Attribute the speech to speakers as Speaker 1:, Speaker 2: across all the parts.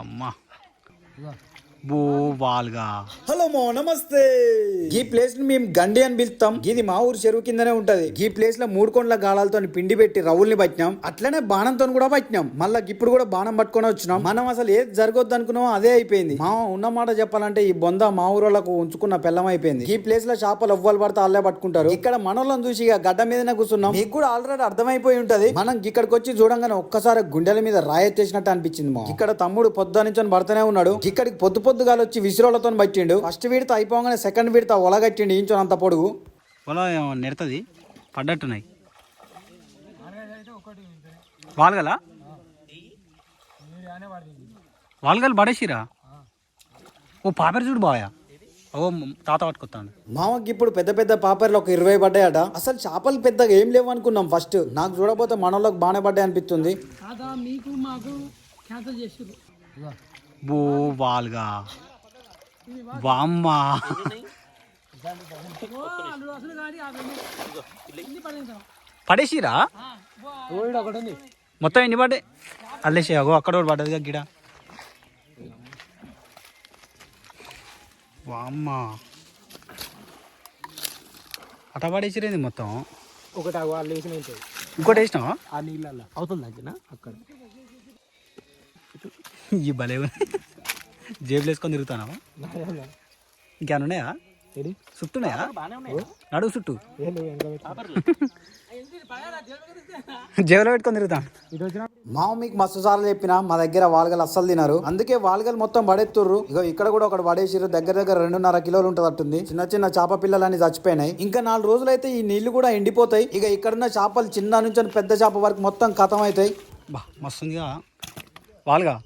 Speaker 1: అమ్మా వాల్గా.
Speaker 2: హలో మో నమస్తే. ఈ ప్లేస్ని మేము గండి అని పిలుస్తాం. ఇది మా ఊరు చెరువు కిందనే ఉంటది. ఈ ప్లేస్లో మూడు కొండల గాలాలతో పిండి పెట్టి రవ్వుల్ని పట్టినాం. అట్లనే బాణంతో కూడా పట్టినాం. మళ్ళా ఇప్పుడు కూడా బాణం పట్టుకొని వచ్చినాం. మనం అసలు ఏది జరగొద్దు అనుకున్నామో అదే అయిపోయింది. మా ఉన్న మాట చెప్పాలంటే ఈ బొంద మా ఊరోళ్ళకు ఉంచుకున్న పెళ్ళం అయిపోయింది. ఈ ప్లేస్లో చేపలు ఎవ్వరు పడితే అల్లే పట్టుకుంటారు. ఇక్కడ మనోళ్ళని చూసి ఇక గడ్డ మీదనే కూర్చున్నాం. మీకు కూడా ఆల్రెడీ అర్థమైపోయి ఉంటది. మనం ఇక్కడికి వచ్చి చూడంగానే ఒక్కసారి గుండెల మీద రాయెత్తేసినట్టు అనిపించింది మా ఇక్కడ తమ్ముడు పొద్దు నుంచి పడుతూనే ఉన్నాడు. ఇక్కడికి పొద్దు పొద్దుగాలు వచ్చి విసిరోలతో పట్టిండు ఫస్ట్ విడత అయిపోగానే సెకండ్ విడత ఒలగట్టిండు ఇంచో అంత పొడుగు.
Speaker 1: పొలం ఏమో నెడుతుంది పడ్డట్టున్నాయి. వాల్గలా? వాల్గలు పడేసిరా? ఓ పాపర్ చూడు బాయా ఓ తాత పట్టుకొస్తాను
Speaker 2: మామకి ఇప్పుడు పెద్ద పెద్ద పాపర్లు ఒక ఇరవై పడ్డాయట. అసలు చేపలు పెద్దగా ఏం లేవు అనుకున్నాం ఫస్ట్. నాకు చూడబోతే మనలోకి బాగానే పడ్డాయి అనిపిస్తుంది.
Speaker 3: కాదా మీకు మాకు క్యాన్సల్ చేసారు
Speaker 1: బో వాల్గా. వామ్మా.
Speaker 3: అల్లుడు అసలు గాడి ఆ రెండు ఎన్ని పడేద్దాం
Speaker 1: పడేసిరా? మొత్తం ఎన్ని పడ్డాయి? అల్లేసి అగో అక్కడ ఒకటి పడ్డదిగా గిడ. వామ్మా. అట పడేసిరేంది మొత్తం?
Speaker 3: ఒకటి వాళ్ళు వేసిన
Speaker 1: ఇంకోటి వేసినావా?
Speaker 3: ఆ నీళ్ళల్లో. అవుతుంది అక్కడ.
Speaker 1: ఈ భలే. జేబులు వేసుకొని తిరుగుతానా ఇంకేమైనా ఉన్నాయా?
Speaker 3: ఏడి
Speaker 1: చుట్టున్నాయా నడువు చుట్టూ జేబులో పెట్టుకొని తిరుగుతాను
Speaker 2: మామ మీకు మస్తు సార్లు చెప్పిన మా దగ్గర వాల్గలు అస్సలు తినరు. అందుకే వాల్గలు మొత్తం పడేస్తుర్రు ఇగో ఇక్కడ కూడా ఒకటి పడేసిర్రు. దగ్గర దగ్గర రెండున్నర కిలోలు ఉంటుంది అట్టుంది చిన్న చిన్న చేప పిల్లలన్నీ చచ్చిపోయినాయి. ఇంకా నాలుగు రోజులైతే ఈ నీళ్ళు కూడా ఎండిపోతాయి. ఇక ఇక్కడున్న చేపలు చిన్న నుంచి పెద్ద చేప వరకు మొత్తం కథం అవుతాయి.
Speaker 1: బా మస్తుందిగా. వాళ్ళగా?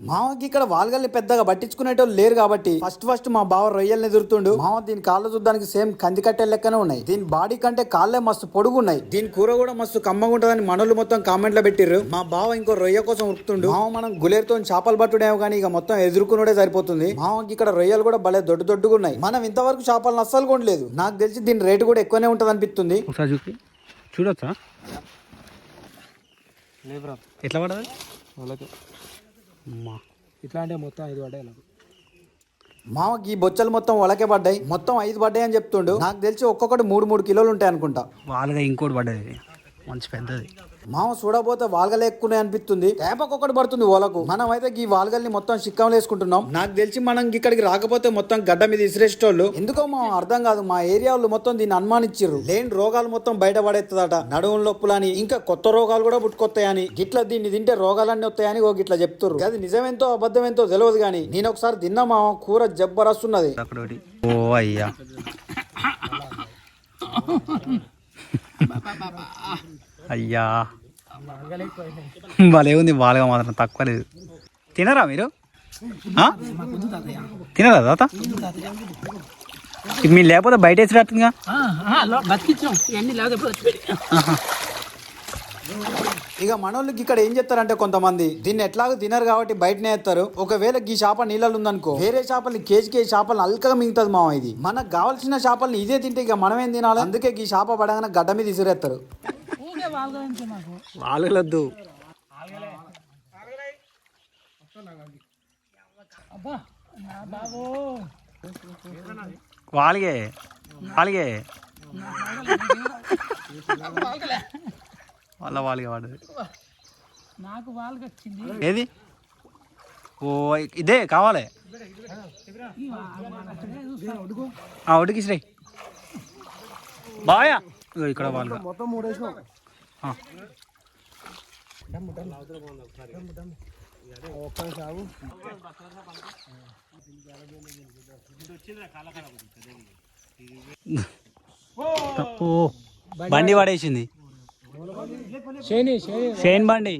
Speaker 2: మామకి ఇక్కడ వాల్గల్ని పెద్దగా పట్టించుకునేటోళ్ళు లేరు కాబట్టి ఫస్ట్ ఫస్ట్ మా బావ రొయ్యల్ని ఎదురుతుండు. మామ దీని కాళ్ళు చూడడానికి సేమ్ కంది కట్టె లెక్కనే ఉన్నాయి. దీని బాడీ కంటే కాళ్ళే మస్తు పొడుగున్నాయి. దీని కూర కూడా మస్తు కమ్మగా ఉంటుందని మనోళ్ళు మొత్తం కామెంట్లో పెట్టిర్రు. మా బావ ఇంకో రొయ్య కోసం ఉరుకుతుండు. మామ మనం గులేరుతో చేపలు పట్టుడేమో కానీ ఇక మొత్తం ఎదుర్కొనుడే సరిపోతుంది. మామకి ఇక్కడ రొయ్యలు కూడా భలే దొడ్డు దొడ్డుగా ఉన్నాయి మనం ఇంతవరకు చేపలను అస్సలు కొనలేదు. నాకు తెలిసి దీని రేటు కూడా ఎక్కువనే ఉంటుంది అనిపిస్తుంది
Speaker 1: చూడొచ్చా? ఎట్లా పడదు అమ్మా.
Speaker 3: ఇట్లా అంటే మొత్తం ఐదు పడ్డాయి నాకు.
Speaker 2: మామకి ఈ బొచ్చలు మొత్తం ఒలకే పడ్డాయి. మొత్తం ఐదు పడ్డాయి అని చెప్తుండు. నాకు తెలిసి ఒక్కొక్కటి మూడు మూడు కిలోలు ఉంటాయి అనుకుంటా.
Speaker 1: వాళ్ళగా ఇంకోటి పడ్డది. మంచి పెద్దది.
Speaker 2: మామ చూడబోతే వాల్గలు ఎక్కువనే అనిపిస్తుంది. తేపకొకటి పడుతుంది ఓలకు. మనం అయితే ఈ వాల్గల్ని మొత్తం చిక్కం వేసుకుంటున్నాం. నాకు తెలిసి మనం ఇక్కడికి రాకపోతే మొత్తం గడ్డ మీద ఇసిరేసేటోళ్ళు. ఎందుకో మా అర్థం కాదు మా ఏరియా వాళ్ళు మొత్తం దీన్ని అనుమానిచ్చిర్రు లేని రోగాలు మొత్తం బయట పడేస్తుందట నడుము నొప్పులని ఇంకా కొత్త రోగాలు కూడా పుట్టుకొస్తాయని గిట్ల దీన్ని తింటే రోగాలన్నీ వస్తాయని ఓ గిట్ల చెప్తుర్రు. అది నిజమేంతో అబద్ధమేంతో తెలియదు కానీ నేను ఒకసారి తిన్నా మా కూర జబ్బరస్తున్నది.
Speaker 1: ఒకటి. ఓ అయ్యా. అయ్యా. భలే ఉంది బాగా మాత్రం తక్కువ లేదు. తినరా మీరు? తినరా తాత? మీరు లేకపోతే బయట వేసినట్టుగా
Speaker 2: ఇక మనోళ్ళకి ఇక్కడ ఏం చెప్తారంటే కొంతమంది దీన్ని ఎట్లాగో తినరు కాబట్టి బయటనే ఎత్తారు. ఒకవేళ ఈ చేప నీళ్ళలో ఉందనుకో వేరే చేపల్ని కేజీ కేజీ చేపలు అల్కగా మిగుతుంది మామ ఇది. మనకు కావాల్సిన చేపల్ని ఇదే తింటే ఇక మనమేం తినాలి? అందుకే ఈ చేప పడగానే గడ్డ మీద ఇసిరేస్తారు.
Speaker 1: వాళ్ళగే వాళ్ళగే వాళ్ళ వాళ్ళగే వాడదు
Speaker 3: నాకు వాళ్ళకి వచ్చింది.
Speaker 1: ఏది? ఓ ఇదే కావాలి. శ్రీ బాయా. ఇక్కడ వాళ్ళు.
Speaker 3: మొత్తం మూడు
Speaker 1: బండి పడేసింది. షైన్ బండి.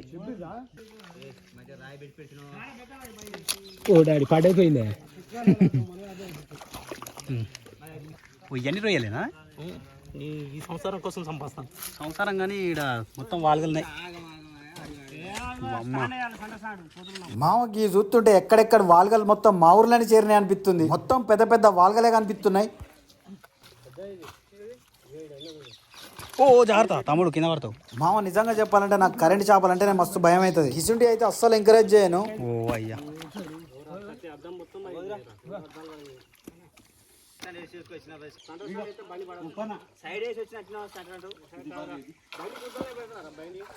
Speaker 3: ఓ డాడీ పడైపోయిందే.
Speaker 1: ఓ, ఇవన్నీ రొయ్యలేనా?
Speaker 3: ఈ సంవత్సరం కోసం సంపాదిస్తాను.
Speaker 1: సంసారం కానీ ఇక్కడ మొత్తం వాళ్ళగలున్నాయి
Speaker 2: మామకి చూస్తుంటే ఎక్కడెక్కడ వాల్గలు మొత్తం మా ఊర్లోనే చేరినాయి అనిపిస్తుంది. మొత్తం పెద్ద పెద్ద వాల్గలే కనిపిస్తున్నాయి.
Speaker 1: ఓ జాగ్రత్త. తమ్ముడు కింద పడతావు.
Speaker 2: మామ నిజంగా చెప్పాలంటే నాకు కరెంట్ చేపలంటే నేను మస్తు భయం అవుతుంది. ఇసుంటి అయితే అస్సలు ఎంకరేజ్ చేయను.
Speaker 1: ఓ అయ్యా.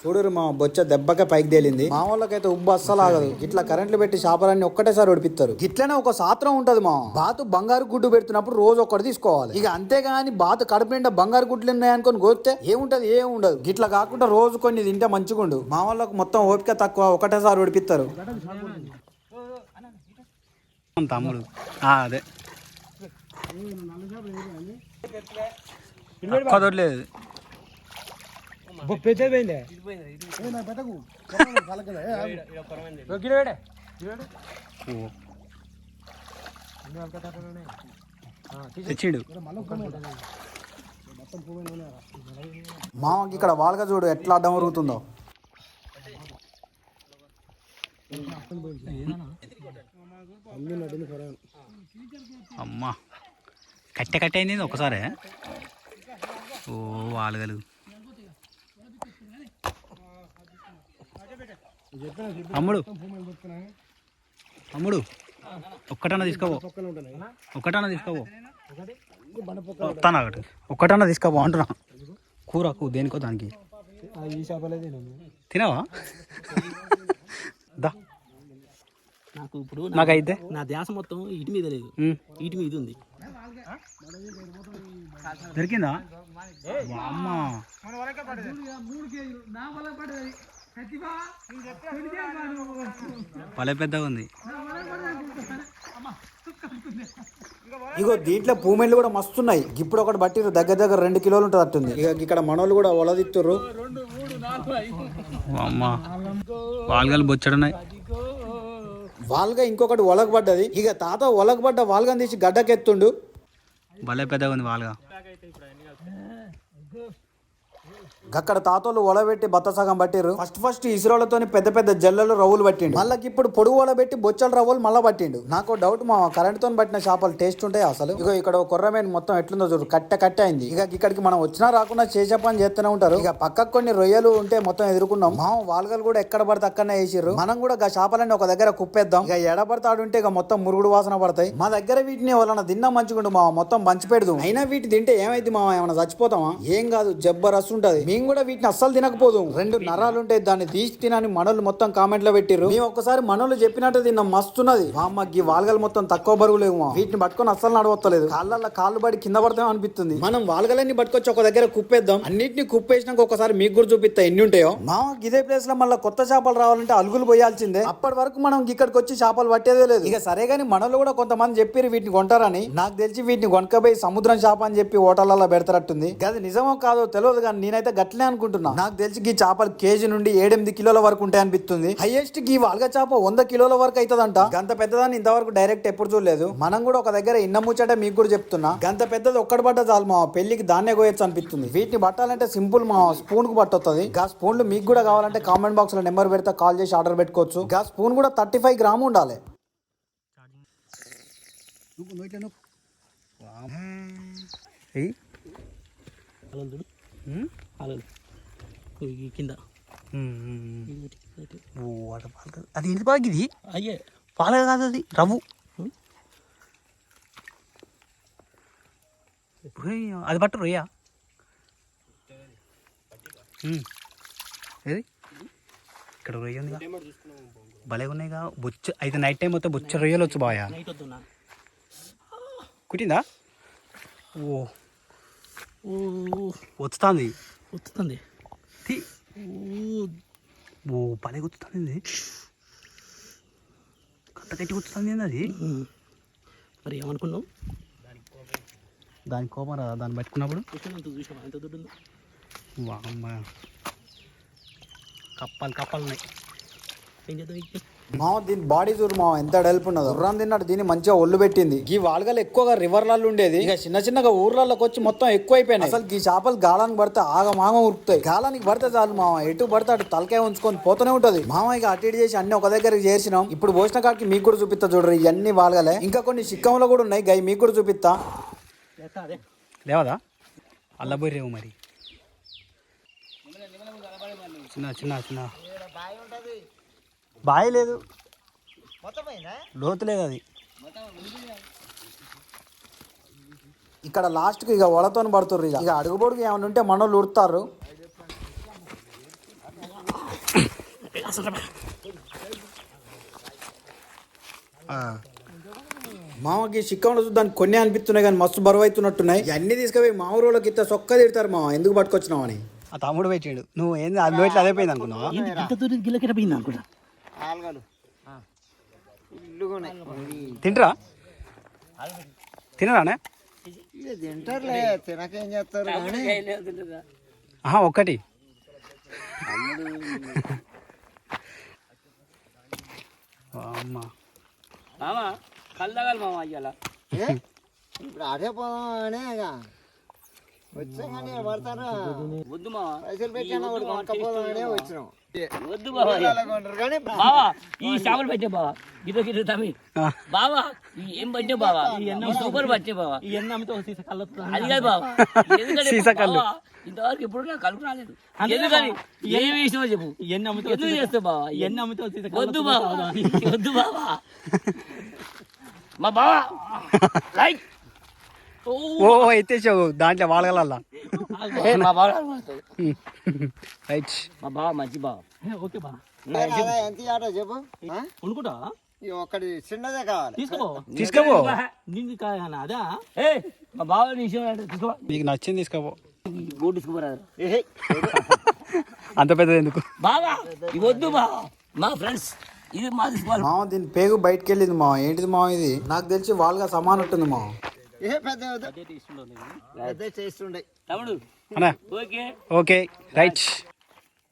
Speaker 2: చూడరు మా బొచ్చ దెబ్బకే పైకి తేలింది. మా వాళ్ళకైతే ఉబ్బు అస్సలు ఆగదు. ఇట్లా కరెంట్లు పెట్టి చేపలన్నీ ఒక్కటేసారి ఒడిపిస్తారు ఇట్లనే ఒక సాత్రం ఉంటది మా. బాతు బంగారు గుడ్డు పెడుతున్నప్పుడు రోజు ఒక్కటి తీసుకోవాలి. ఇక అంతేగాని బాతు కడుపు నిండా బంగారు గుడ్లు ఉన్నాయనుకొని కోస్తే ఏముంటది ఏం ఉండదు ఇట్లా కాకుండా రోజు కొన్ని తింటే మంచిగుండు. మా వాళ్ళకు మొత్తం ఓపిక తక్కువ ఒకటేసారి ఒడిపిస్తారు
Speaker 1: తమ్ముడు. ఆ, అదే. కుదరలేదు. తెచ్చిండు.
Speaker 2: మామకి ఇక్కడ వాళ్ళగా చూడు ఎట్లా అడ్డం జరుగుతుందో
Speaker 1: అమ్మా. కట్టె కట్టె అయింది ఒకసారి? ఓ వాలగలు అమ్ముడు. అమ్ముడు. ఒక్కటన్నా తీసుకోపో. ఒక్కటన్నా తీసుకోపో. వస్తాను ఒకటి ఒక్కటన్నా తీసుకోపో అంటున్నా. కూరకు దేనికో దానికి. తినవా? దా.
Speaker 4: నాకు ఇప్పుడు
Speaker 1: నాకైతే.
Speaker 4: నా ధ్యాస మొత్తం ఇటు మీద లేదు. ఇటు మీద ఉంది.
Speaker 1: దొరికిందా? అమ్మ పెద్దగా ఉంది.
Speaker 2: ఇగో దీంట్లో పూమెళ్ళు కూడా మస్తున్నాయి. ఇప్పుడు ఒకటి బట్టిరు దగ్గర దగ్గర రెండు కిలోలు ఉంటుంది అట్టుంది ఇక ఇక్కడ మనోళ్ళు కూడా ఒలదిత్తుర్రు.
Speaker 1: అమ్మ వాల్గలు బొచ్చడున్నాయి.
Speaker 2: వాళ్ళగా ఇంకొకటి ఒలగబడ్డది. ఇక తాత ఒలగబడ్డ వాళ్ళగని తీసి గడ్డకెత్తుండు.
Speaker 1: భలే పెద్దగా ఉంది వాల్గా
Speaker 2: అక్కడ తాతోళ్ళు ఒలబెట్టి బత్త సగం పట్టిర్రు. ఫస్ట్ ఫస్ట్ ఇసురోలతోని పెద్ద పెద్ద జల్లలు రవ్వులు పట్టిండు. మళ్ళకి ఇప్పుడు పొడుగు ఒలబెట్టి బొచ్చల రవ్వులు మళ్ళా పట్టిండు. నాకు డౌట్ మా కరెంట్ తోని పట్టిన చేపలు టేస్ట్ ఉంటాయి అసలు. ఇక ఇక్కడ కొర్రమేన్ మొత్తం ఎట్లుందో చూడు కట్టె కట్టె అయింది. ఇక ఇక్కడికి మనం వచ్చినా రాకుండా చేసే పని చేస్తూనే ఉంటారు. ఇక పక్కకు కొన్ని రొయ్యలు ఉంటే మొత్తం ఎదుర్కొన్నాం. మా వాల్గలు కూడా ఎక్కడ పడితే అక్కడనే వేసిర్రు. మనం కూడా గా చేపలన్నీ ఒక దగ్గర కుప్పేద్దాం. ఇక ఎడబడతాడు ఉంటే ఇక మొత్తం మురుగుడు వాసన పడతాయి. మా దగ్గర వీటిని ఎవరన్నా తిన్నా మంచిగుండు మా మొత్తం పంచి పెడదు అయినా వీటి తింటే ఏమైంది మా ఏమైనా చచ్చిపోతామా? ఏం కాదు జబ్బరస్ ఉంటది మేము కూడా వీటిని అస్సలు తినకపోదు. రెండు నరాలు ఉంటాయి దాన్ని తీసి తినని మనోళ్ళు మొత్తం కామెంట్లో పెట్టిర్రు. మేము ఒక్కసారి మనోళ్ళు చెప్పినట్టు తిన్నాం. మస్తున్నది. మా అమ్మకి వాల్గలు మొత్తం తక్కువ బరువు లేవు. వీటిని పట్టుకొని అస్సలు నడవత్తలేదు. కాళ్ళల్లో కాళ్ళు పడి కింద పడతాం అనిపిస్తుంది. మనం వాల్గలన్నీ పట్టుకొచ్చి ఒక దగ్గర కుప్పేద్దాం. అన్నిటిని కుప్పేసినాక ఒకసారి మీకు కూడా చూపిస్తా ఎన్ని ఉంటాయో. మా ఇదే ప్లేస్లో మళ్ళీ కొత్త చేపలు రావాలంటే అలుగులు పోయాల్సిందే. అప్పటి వరకు మనం ఇక్కడికి వచ్చి చేపలు పట్టేదే లేదు. ఇక సరే గానీ మనలో కూడా కొంతమంది చెప్పారు వీటిని కొంటారని. నాకు తెలిసి వీటిని కొనకపోయి సముద్రం చేప అని చెప్పి హోటళ్ళలో పెడతారట్టుంది. అది నిజమో కాదో తెలియదు కానీ నేనైతే గట్లనే అనుకుంటున్నా. నాకు తెలిసి ఈ చేపలు కేజీ నుండి ఏడెనిమిది కిలోల వరకు ఉంటాయి అనిపిస్తుంది. హైయెస్ట్ ఈ వాల్గ చేప వంద కిలోల వరకు అవుతుందంట గంత పెద్దదాన్ని ఇంతవరకు డైరెక్ట్ ఎప్పుడు చూడలేదు. మనం కూడా ఒక దగ్గర ఇన్న ముచ్చట మీకు కూడా చెప్తున్నా. గంత పెద్దది ఒక్కటి పడ్డ చాలు మా పెళ్ళికి దాన్నే కోయొచ్చు అనిపిస్తుంది. వీటిని పట్టాలంటే సింపుల్ మా స్పూన్కు పట్టొస్తుంది గా స్పూన్లు మీకు కూడా కావాలంటే కామెంట్ బాక్స్లో నెంబర్ పెడితే కాల్ చేసి ఆర్డర్ పెట్టుకోవచ్చు. గా స్పూన్ కూడా థర్టీ ఫైవ్ గ్రామ్ ఉండాలి.
Speaker 4: ఈ కింద.
Speaker 1: ఓ అట అది ఏంటి బాగా ఇది?
Speaker 4: అయ్యే.
Speaker 1: పాలక కాదు అది రవ్వు. అది పట్టు రొయ్య. ఏది? ఇక్కడ రొయ్య ఉంది భలే ఉన్నాయిగా బొచ్చ అయితే నైట్ టైం మొత్తం బొచ్చ రొయ్యలు వచ్చు బాయా? కుట్టిందా? ఓ. వస్తుంది
Speaker 4: వస్తుంది
Speaker 1: తీ.
Speaker 4: ఓ
Speaker 1: భలే గుర్తుంది కట్ట కట్టి గుర్తుంది అది.
Speaker 4: మరి ఏమనుకున్నావు
Speaker 1: దాని కోపం రాదా దాన్ని పట్టుకున్నప్పుడు
Speaker 4: ఎంత చూసావా ఎంత దుడ్డు ఉందో
Speaker 1: వామ్మ కప్పాలు కప్పాలు ఉన్నాయి
Speaker 4: ఏం చేద్దాం ఇక?
Speaker 2: మా దీని బాడీ చూడు మా ఎంత డెల్ప్ ఉన్నదో. గుర్రం తిన్నాడు దీన్ని మంచిగా ఒళ్ళు పెట్టింది. ఈ వాల్గలు ఎక్కువగా రివర్లలో ఉండేది. ఇక చిన్న చిన్నగా ఊర్లలోకి వచ్చి మొత్తం ఎక్కువ అయిపోయినాయి అసలు ఈ చేపలు గాలానికి పడితే ఆగమాగం ఉరుకుతాయి. గాలానికి పడితే చాలు మామ ఎటు పడితే అటు తలకాయ ఉంచుకొని పోతూనే ఉంటది. మామ ఇక అటు ఇటు చేసి అన్ని ఒక దగ్గరికి చేర్చినాం. ఇప్పుడు పోసిన కాడికి మీకు కూడా చూపిస్తా చూడరు ఇవన్నీ వాల్గలే. ఇంకా కొన్ని చిక్కంలో కూడా ఉన్నాయి. గై మీకు కూడా చూపిస్తా.
Speaker 1: లేవదా? అల్లబోయి రేవు మరి. చిన్న చిన్న చిన్న. బావి లేదు. లోతు లేదు అది.
Speaker 2: ఇక్కడ లాస్ట్కి ఇక వలతో పడుతుర్రు ఇక. ఇక అడుగుబొడుగు ఏమైనా ఉంటే మనోళ్ళు ఉడతారు
Speaker 1: ఆ,
Speaker 2: మామకి చిక్కంలో చూద్దానికి కొన్ని అనిపిస్తున్నాయి కానీ మస్తు బరువు అవుతున్నట్టున్నాయి అన్ని తీసుకుపోయి మా ఊరోళ్ళకి ఇట్లా సొక్క తిడతారు మామ. ఎందుకు పట్టుకొచ్చినామని
Speaker 1: ఆ తమ్ముడు పెట్టాడు నువ్వు ఏంది అది అదే పోయింది అనుకున్నావా?
Speaker 4: అనుకుంటా
Speaker 1: తింటరా? తినరానే?
Speaker 5: తింటారులే తినకేం చేస్తారు కానీ.
Speaker 1: అమ్మ
Speaker 6: మామ కళ్ళు తాగాలి మామ అయ్యాల
Speaker 5: ఏ? ఇప్పుడు అదే పోదాం అనే ఇక వచ్చాం కానీ పడతారా?
Speaker 6: వద్దు మామ
Speaker 5: పైసలు పెట్టాను ఒకటి కొనుక్కపోదాం అనే వచ్చినాం.
Speaker 6: వద్దు బావా
Speaker 5: కొంటారు కానీ
Speaker 6: బావా ఈ చేపలు పట్టే బావా. గిట్ల తమ్మి.
Speaker 1: ఆ.
Speaker 6: బావా ఈ ఏం పట్టే బావా? ఈ సూపర్ పట్టే బావా?
Speaker 4: ఈ ఎన్న అమ్మితే ఒక సీసా కళ్ళు వస్తుంది.
Speaker 6: అది కాదు బావా. ఎందుకంటే
Speaker 1: సీసా కళ్ళు.
Speaker 6: బావా, ఇంతవరకు ఎప్పుడు నాకు కలుపు రాలేదు. ఎందుకని? ఏమి విషయమో చెప్పు.
Speaker 4: ఎన్న అమ్మితే
Speaker 6: ఎందుకు చేస్తావు బావా?
Speaker 4: ఎన్న అమ్మితే ఒక సీసా కళ్ళు
Speaker 6: వద్దు. బావా. వద్దు బావా. మా బావా.
Speaker 1: ఓ. ఎత్తేసావు దాంట్లో వాళ్ళగలల్లా
Speaker 6: ఏ, మా బావ కనబడతాడు.
Speaker 1: రైట్.
Speaker 6: మా బావ మంచి బావ.
Speaker 4: ఏ, ఓకే బా.
Speaker 5: అదే ఎంత ఆటో చెప్పు?
Speaker 4: అనుకుంటా
Speaker 5: ఈ ఒక్కటి చిన్నదే కావాలి.
Speaker 4: తీసుకో
Speaker 1: తీసుకోపో.
Speaker 4: నీకు కాదు అదా?
Speaker 6: ఏ మా బావ తీసుకో
Speaker 1: నీకు నచ్చింది తీసుకోపో.
Speaker 6: గోడు తీసుకోరా
Speaker 5: ఏహే.
Speaker 1: అంత పెద్దది ఎందుకు?
Speaker 6: బావా ఇది వద్దు బావా మా ఫ్రెండ్స్ ఇది మా
Speaker 2: మామ దీని పేగు బయటకు వెళ్ళింది మామ. ఏంటిది మామ ఇది? నాకు తెలిసి వాళ్ళగా సమానం ఉంటుంది మామ.
Speaker 5: ఏ పెద్ద వద్దు. పెద్ద చేస్తుండే.
Speaker 6: తమ్ముడు
Speaker 1: అన్నా.
Speaker 6: ఓకే.
Speaker 1: Okay right.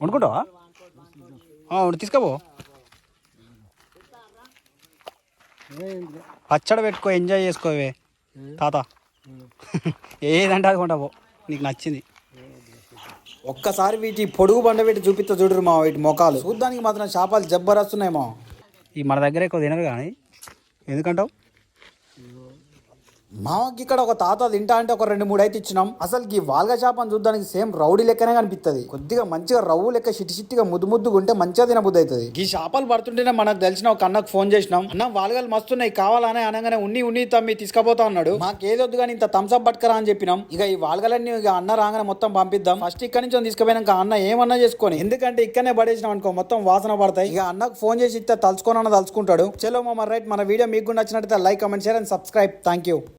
Speaker 1: వండుకుంటావా? ఆ, వండు తీసుకోపో. పచ్చడి పెట్టుకో ఎంజాయ్ చేసుకోవే తాత. ఏదంటే అది కొంటావో నీకు నచ్చింది.
Speaker 2: ఒక్కసారి వీటి పొడుగు బండ పెట్టి చూపిస్తా చూడరు మా వీటి మొఖాలు. చూడ్డానికి మాత్రం చేపలు జబ్బరస్తున్నాయి మా.
Speaker 1: ఈ మన దగ్గర ఎక్కువ తినరు కానీ. ఎందుకంటావు?
Speaker 2: మామకి ఇక్కడ ఒక తాత తింటా అంటే ఒక రెండు మూడు అయితే ఇచ్చినాం. అసలు ఈ వాల్గా చేపను చూడడానికి సేమ్ రౌడీ లెక్కనే కనిపిస్తుంది కొద్దిగా మంచిగా రవ్వు లెక్క చిట్టి చిట్టిగా ముద్దు ముద్దుగా ఉంటే మంచిగా తినబుద్ది అవుతుంది ఈ చేపలు పడుతుంటేనే మనకు తెలిసిన ఒక అన్నకు ఫోన్ చేసినాం. అన్న వాల్గాలు మస్తున్నాయి కావాలనే అనగానే ఉన్ని ఉన్ని తమ్మి తీసుకుపోతా అన్నాడు. మాకు ఏదొద్దు కానీ ఇంత థమ్స్అప్ పట్టుకరా అని చెప్పినాం. ఇక ఈ వాల్గలన్నీ ఇక అన్న రాగానే మొత్తం పంపిద్దాం. ఫస్ట్ ఇక్కడి నుంచి తీసుకుపోయినాక అన్న ఏమన్నా చేసుకొని ఎందుకంటే ఇక్కడనే పడేసినాం అనుకో మొత్తం వాసన పడతాయి. ఇక అన్నకు ఫోన్ చేసి ఇస్తే తలుచుకోనన్న తలుచుకుంటాడు. చలో మా రైట్ మన వీడియో మీకు నచ్చినట్టు like comment share and subscribe. Thank you